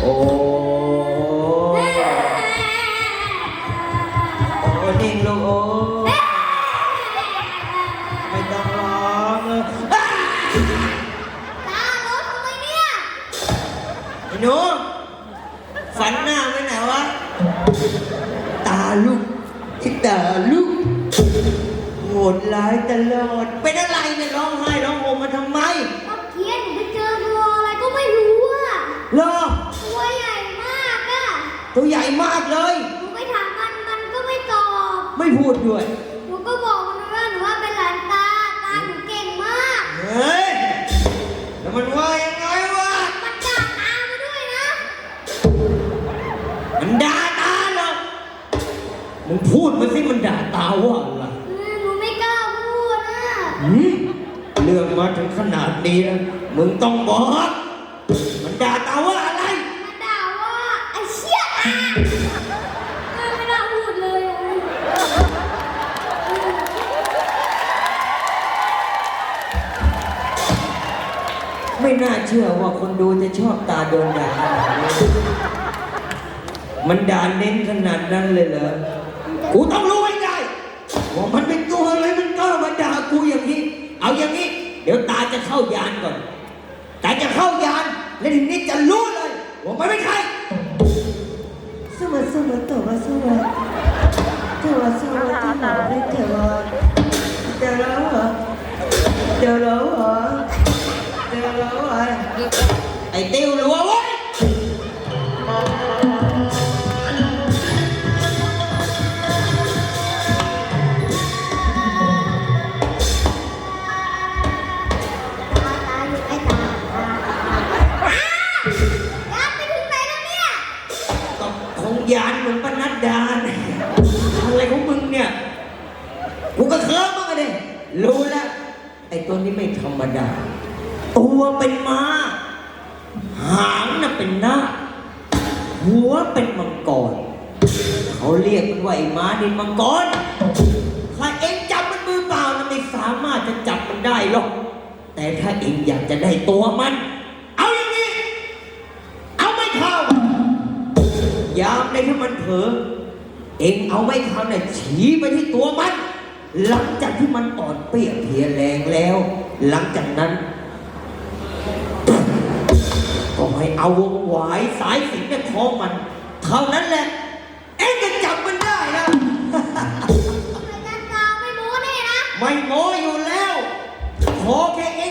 โอ้โอ้นิ่งลูกโอ้ไม่ต้องร้องเลยตาลดทำไมเนี่ยไอ้หนูฝันหน้าไว้ไหนวะ ตาลูกที่ตาลูกโหดร้ายตลอด เป็นอะไรเนี่ยร้องไห้ร้องโหม ตัวใหญ่มากเลย หนูไปถามมันมันก็ไม่ตอบ ไม่พูดด้วย หนูก็บอกมันว่าหนูว่าเป็นหลานตา ตาหนูเก่งมาก เฮ้ย แล้วมันว่ายังไงวะ มันด่าตามาด้วยนะ มันด่าตาเหรอมึงพูดมาสิมันด่าตาว่าอะไรเออหนูไม่กล้าพูดอะหืมเรื่องมาถึงขนาดนี้แล้วมึงต้องบอก ไม่น่าเชื่อว่าคนดูจะชอบตาโดนด่าขนาดนี้มันด่าเน้นขนาดนั้นเลยเหรอ กูต้องรู้ให้ได้ว่ามันเป็นตัวอะไรมันกล้ามาด่ากูอย่างนี้ เอาอย่างนี้ เดี๋ยวตาจะเข้ายานก่อน ตาจะเข้ายาน แล้วทีนี้จะรู้เลยว่ามันเป็นใครสวัสดีสวัสดีตัวสวัสดีตัวสวัสดีหนาได้เถอะเดี๋ยวแล้วเหรอเดี๋ยวแล้วเหรอเจอแล้วเหรอ ไอ้ติวรัวเว้ยตาตาอยู่ไอ้ตาตาอ้ายานไปถึงไหนแล้วเนี่ยก็คงยานเหมือนปนัดดาเนี่ยอะไรของมึงเนี่ย กูก็เคิร์มมากเลยรู้แล้ว ไอ้ตัวนี้ไม่ธรรมดา ตัวเป็นม้า หางน่ะเป็นหน้า หัวเป็นมังกร เขาเรียกมันว่าไอ้ม้าดินมังกร ถ้าเองจับมันมือเปล่านะไม่สามารถจะจับมันได้หรอก แต่ถ้าเองอยากจะได้ตัวมัน เอาอย่างนี้ เอาไม่เข้ายามในที่มันเผลอ เองเอาไม่เข้าเนี่ยฉีไปที่ตัวมัน หลังจากที่มันอ่อนเปรี้ยเพลียแรงแล้ว หลังจากนั้น ก็ให้เอาวงหวายสายสิญจน์เนี่ยคล้องมัน เท่านั้นแหละ เอ็งจะจับมันได้นะ อาจารย์ตาไม่รู้นี่นะ ไม่โม้อยู่แล้ว ขอแค่